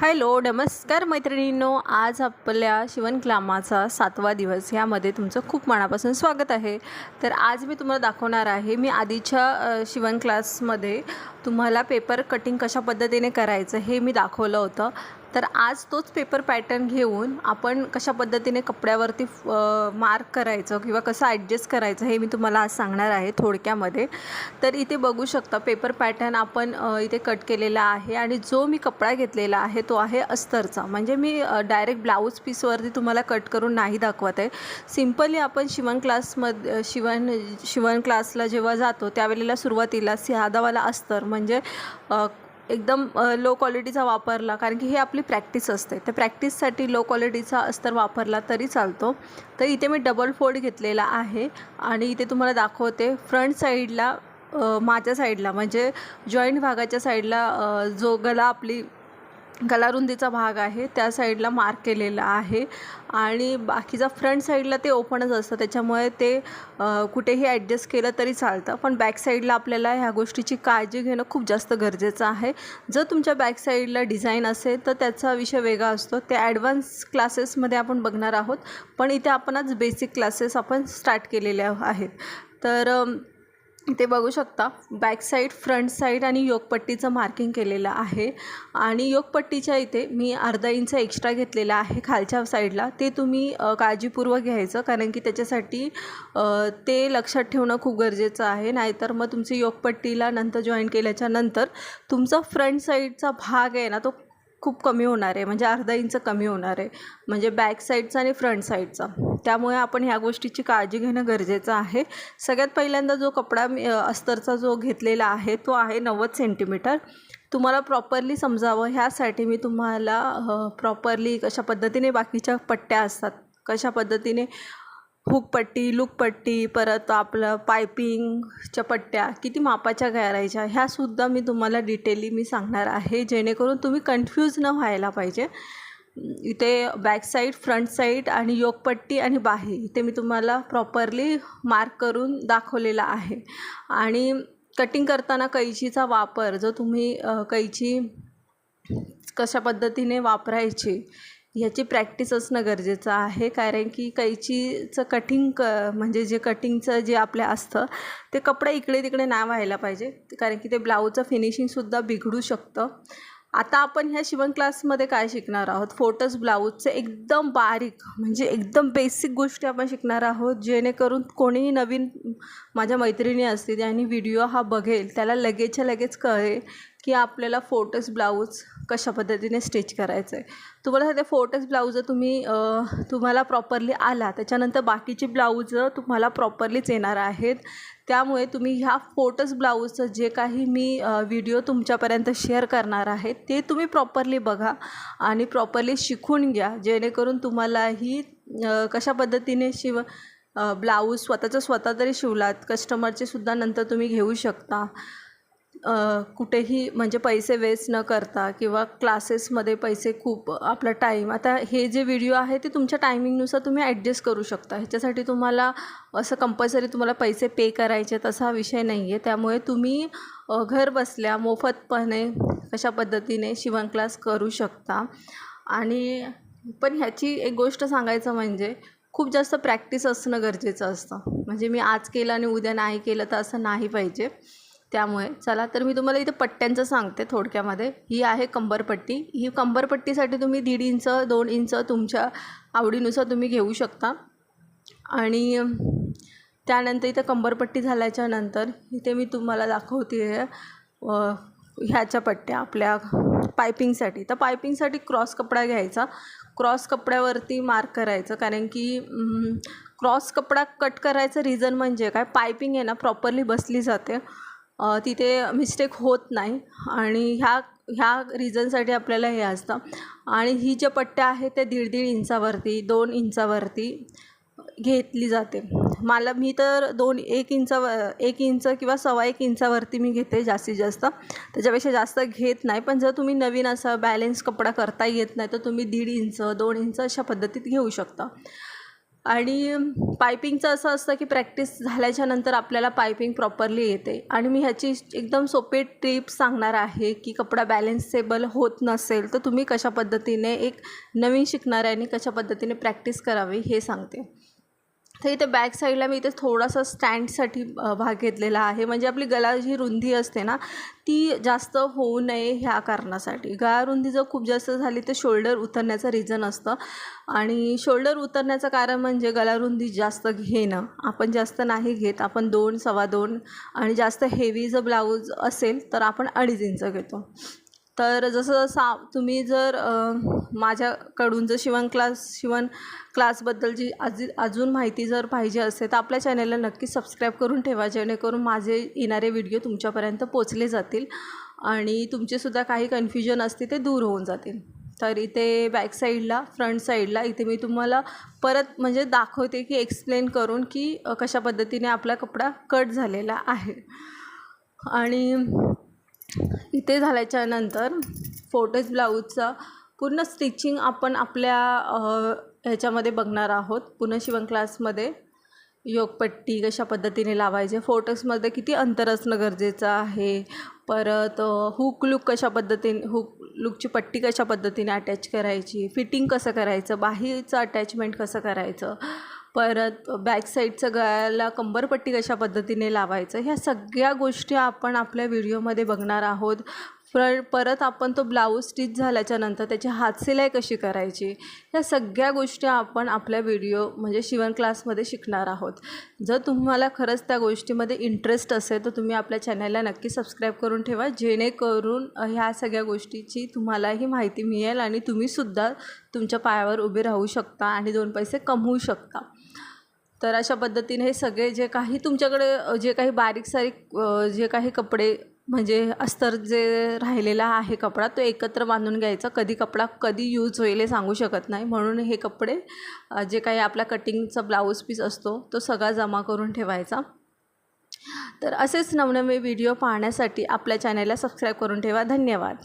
Hello नमस्कार मैत्रिणींनो. आज आपल्या शिवणक्लामाचा सातवा दिवस ह्यामध्ये तुमचं खूप मनापासून स्वागत आहे. तर आज मी तुम्हाला दाखवणार आहे मी आधीच्या शिवण क्लासमध्ये तुम्हाला पेपर कटिंग कशा पद्धतीने करायचं हे मी दाखवलं होतं. तर आज तोच पेपर पॅटर्न घेऊन आपण कशा पद्धतीने कपड्यावरती मार्क करायचं किंवा कसं ॲडजस्ट करायचं हे मी तुम्हाला आज सांगणार आहे थोडक्यामध्ये. तर इथे बघू शकता पेपर पॅटर्न आपण इथे कट केलेला आहे आणि जो मी कपडा घेतलेला आहे तो आहे अस्तरचा. म्हणजे मी डायरेक्ट ब्लाऊज पीसवरती तुम्हाला कट करून नाही दाखवत आहे. सिम्पली आपण शिवण क्लासमध्ये शिवण शिवण क्लासला जेव्हा जातो त्यावेळेला सुरुवातीला साधावाला अस्तर म्हणजे म्हणजे एकदम लो क्वालिटीचा वापरला. कारण की हे आपली प्रॅक्टिस असते. तर प्रॅक्टिससाठी लो क्वालिटीचा अस्तर वापरला तरी चालतो. तर इथे मी डबल फोल्ड घेतलेला आहे. आणि इथे तुम्हाला दाखवते फ्रंट साईडला माझ्या साईडला म्हणजे जॉईंट भागाच्या साईडला जो गला आपली गलारुंदीचा भाग आहे त्या साईडला मार्क केलेला आहे आणि बाकीचा फ्रंट साईडला ते ओपनच असतं. त्याच्यामुळे ते कुठेही ॲडजस्ट केलं तरी चालतं. पण बॅक साईडला आपल्याला ह्या गोष्टीची काळजी घेणं खूप जास्त गरजेचं आहे. जर तुमच्या बॅक साईडला डिझाईन असेल तर त्याचा विषय वेगळा असतो. ते ॲडव्हान्स क्लासेसमध्ये आपण बघणार आहोत. पण इथे आपण आज बेसिक क्लासेस आपण स्टार्ट केलेले आहेत. तर ते बघू शकता. बॅक साईड फ्रंट साईड आणि योगपट्टीचं मार्किंग केलेलं आहे. आणि योगपट्टीच्या इथे मी अर्धा इंच एक्स्ट्रा घेतलेला आहे खालच्या साईडला ते तुम्ही काळजीपूर्वक घ्यायचं. कारण की त्याच्यासाठी ते लक्षात ठेवणं खूप गरजेचं आहे. नाहीतर मग तुमची योगपट्टीला नंतर जॉईन केल्याच्यानंतर तुमचा फ्रंट साईडचा भाग आहे ना तो खूप कमी होणार आहे म्हणजे अर्धा इंच कमी होणार आहे. म्हणजे बॅक साईडचा आणि फ्रंट साईडचा त्यामुळे आपण ह्या गोष्टीची काळजी घेणं गरजेचं आहे. सगळ्यात पहिल्यांदा जो कपडा मी अस्तरचा जो घेतलेला आहे तो आहे नव्वद सेंटीमीटर तुम्हाला प्रॉपरली समजावं ह्यासाठी मी तुम्हाला प्रॉपरली कशा पद्धतीने बाकीच्या पट्ट्या असतात कशा पद्धतीने हुकपट्टी लूकपट्टी परत आपलं पायपिंगच्या पट्ट्या किती मापाच्या करायच्या ह्यासुद्धा मी तुम्हाला डिटेली मी सांगणार आहे. जेणेकरून तुम्ही कन्फ्यूज न व्हायला पाहिजे. इथे बॅक साईड फ्रंट साईड आणि योगपट्टी आणि बाही इथे मी तुम्हाला प्रॉपरली मार्क करून दाखवलेला आहे. आणि कटिंग करताना कैचीचा वापर जो तुम्ही कैची कशा पद्धतीने वापरायची ह्याची प्रॅक्टिस असणं गरजेचं आहे. कारण की कैचीचं कटिंग क म्हणजे जे कटिंगचं जे आपलं असतं ते कपडे इकडे तिकडे नाही व्हायला पाहिजे. कारण की ते ब्लाऊजचं फिनिशिंगसुद्धा बिघडू शकतं. आता आपण ह्या शिवण क्लासमध्ये काय शिकणार आहोत? फोटोज ब्लाऊजचे एकदम बारीक म्हणजे एकदम बेसिक गोष्टी आपण शिकणार आहोत. जेणेकरून कोणीही नवीन माझ्या मैत्रिणी असतील आणि व्हिडिओ हा बघेल त्याला लगेचच्या लगेच कळेल की आपल्याला फोटोज ब्लाऊज कशा पद्धतीने स्टिच करायचं आहे तुम्हाला ते फोटोज ब्लाऊज तुम्ही तुम्हाला प्रॉपरली आला त्याच्यानंतर बाकीचे ब्लाऊज तुम्हाला प्रॉपरलीच येणार आहेत त्यामुळे तुम्ही ह्या फोटोज ब्लाऊजचं जे काही मी व्हिडिओ तुमच्यापर्यंत शेअर करणार आहे ते तुम्ही प्रॉपरली बघा आणि प्रॉपरली शिकून घ्या जेणेकरून तुम्हालाही कशा पद्धतीने शिव ब्लाऊज स्वतःचं स्वतः तरी शिवलात कस्टमरचे सुद्धा नंतर तुम्ही घेऊ शकता. कुठेही म्हणजे पैसे वेस्ट न करता किंवा क्लासेसमध्ये पैसे खूप आपला टाईम आता हे जे व्हिडिओ आहे ते तुमच्या टायमिंगनुसार तुम्ही ॲडजस्ट करू शकता. ह्याच्यासाठी तुम्हाला असं कंपल्सरी तुम्हाला पैसे पे करायचे तसा विषय नाही आहे त्यामुळे तुम्ही घर बसल्या मोफतपणे कशा पद्धतीने शिवण क्लास करू शकता. आणि पण ह्याची एक गोष्ट सांगायचं म्हणजे खूप जास्त प्रॅक्टिस असणं गरजेचं असतं. म्हणजे मी आज केलं आणि उद्या नाही केलं तर असं नाही पाहिजे. त्यामुळे चला तर मी तुम्हाला इथे पट्ट्यांचं सांगते थोडक्यामध्ये. ही आहे कंबरपट्टी. ही कंबरपट्टीसाठी तुम्ही दीड इंच दोन इंच तुमच्या आवडीनुसार तुम्ही घेऊ शकता. आणि त्यानंतर इथं कंबरपट्टी झाल्याच्यानंतर इथे मी तुम्हाला दाखवते ह्याच्या पट्ट्या आपल्या पायपिंगसाठी तर पायपिंगसाठी क्रॉस कपडा घ्यायचा. क्रॉस कपड्यावरती मार्क करायचं कारण की क्रॉस कपडा कट करायचं रिझन म्हणजे काय? पायपिंग आहे ना प्रॉपरली बसली जाते. तिथे मिस्टेक होत नाही आणि ह्या ह्या रिझनसाठी आपल्याला हे असतं. आणि ही ज्या पट्ट्या आहेत त्या दीड दीड इंचावरती दोन इंचावरती घेतली जाते. मला मी तर दोन एक इंचाव एक इंच किंवा सव्वा एक इंचावरती मी घेते जास्तीत जास्त. त्याच्यापेक्षा जास्त घेत नाही. पण जर तुम्ही नवीन असा बॅलेन्स कपडा करता येत नाही तर तुम्ही दीड इंच दोन इंच अशा पद्धतीत घेऊ शकता. आणि पायपिंगचं असं असतं की प्रॅक्टिस झाल्याच्यानंतर आपल्याला पायपिंग प्रॉपरली येते. आणि मी ह्याची एकदम सोपे टिप्स सांगणार आहे की कपडा बॅलेन्सेबल होत नसेल तर तुम्ही कशा पद्धतीने एक नवीन शिकणाऱ्यांनी कशा पद्धतीने प्रॅक्टिस करावी हे सांगते. तर इथे बॅक साईडला मी इथे थोडासा स्टँडसाठी भाग घेतलेला आहे. म्हणजे आपली गला जी रुंदी असते ना ती जास्त होऊ नये ह्या कारणासाठी. गळा रुंदी जर खूप जास्त झाली तर शोल्डर उतरण्याचं रिझन असतं. आणि शोल्डर उतरण्याचं कारण म्हणजे गला रुंदी जास्त घेणं. आपण जास्त नाही घेत आपण दोन सव्वा दोन आणि जास्त हेवी जर ब्लाऊज असेल तर आपण अडीच इंच घेतो. तर जसं सा तुम्ही जर माझ्याकडून जर शिवण क्लास शिवण क्लासबद्दलची आज अजून माहिती जर पाहिजे असेल तर आपल्या चॅनलला नक्की सबस्क्राईब करून ठेवा जेणेकरून माझे येणारे व्हिडिओ तुमच्यापर्यंत पोचले जातील आणि तुमचेसुद्धा काही कन्फ्युजन असते ते दूर होऊन जातील. तर इथे बॅक साईडला फ्रंट साईडला इथे मी तुम्हाला परत म्हणजे दाखवते की एक्सप्लेन करून की कशा पद्धतीने आपला कपडा कट झालेला आहे. आणि इथे झाल्याच्यानंतर फोटोज ब्लाऊजचा पूर्ण स्टिचिंग आपण आपल्या ह्याच्यामध्ये बघणार आहोत. पुन्हा शिवण क्लासमध्ये योगपट्टी कशा पद्धतीने लावायचे फोटोजमध्ये किती अंतर असणं गरजेचं आहे परत हुक लुक कशा पद्धतीने हुक लुकची पट्टी कशा पद्धतीने अटॅच करायची फिटिंग कसं करायचं बाहीचं अटॅचमेंट कसं करायचं परत बॅक साईडचं गळ्याला कंबरपट्टी कशा पद्धतीने लावायचं ह्या सगळ्या गोष्टी आपण आपल्या व्हिडिओमध्ये बघणार आहोत. पर परत आपण तो ब्लाऊज स्टिच झाल्याच्यानंतर त्याची हातसिलाई कशी करायची? ह्या सगळ्या गोष्टी आपण आपल्या व्हिडिओ म्हणजे शिवण क्लासमध्ये शिकणार आहोत. जर तुम्हाला खरंच त्या गोष्टीमध्ये इंटरेस्ट असेल तर तुम्ही आपल्या चॅनलला नक्की सबस्क्राईब करून ठेवा. जेणेकरून ह्या सगळ्या गोष्टीची तुम्हालाही माहिती मिळेल आणि तुम्हीसुद्धा तुमच्या पायावर उभे राहू शकता आणि दोन पैसे कमवू शकता. तर अशा पद्धतीने हे सगळे जे काही तुमच्याकडे जे काही बारीक सारीक जे काही कपडे म्हणजे अस्तर जे राहिलेला आहे कपडा तो एकत्र बांधून घ्यायचा. कधी कपडा कधी यूज होईल हे सांगू शकत नाही. म्हणून हे कपडे जे काही आपला कटिंगचा ब्लाऊज पीस असतो तो सगळा जमा करून ठेवायचा. तर असेच नवनवे व्हिडिओ पाहण्यासाठी आपल्या चॅनलला सबस्क्राईब करून ठेवा. धन्यवाद.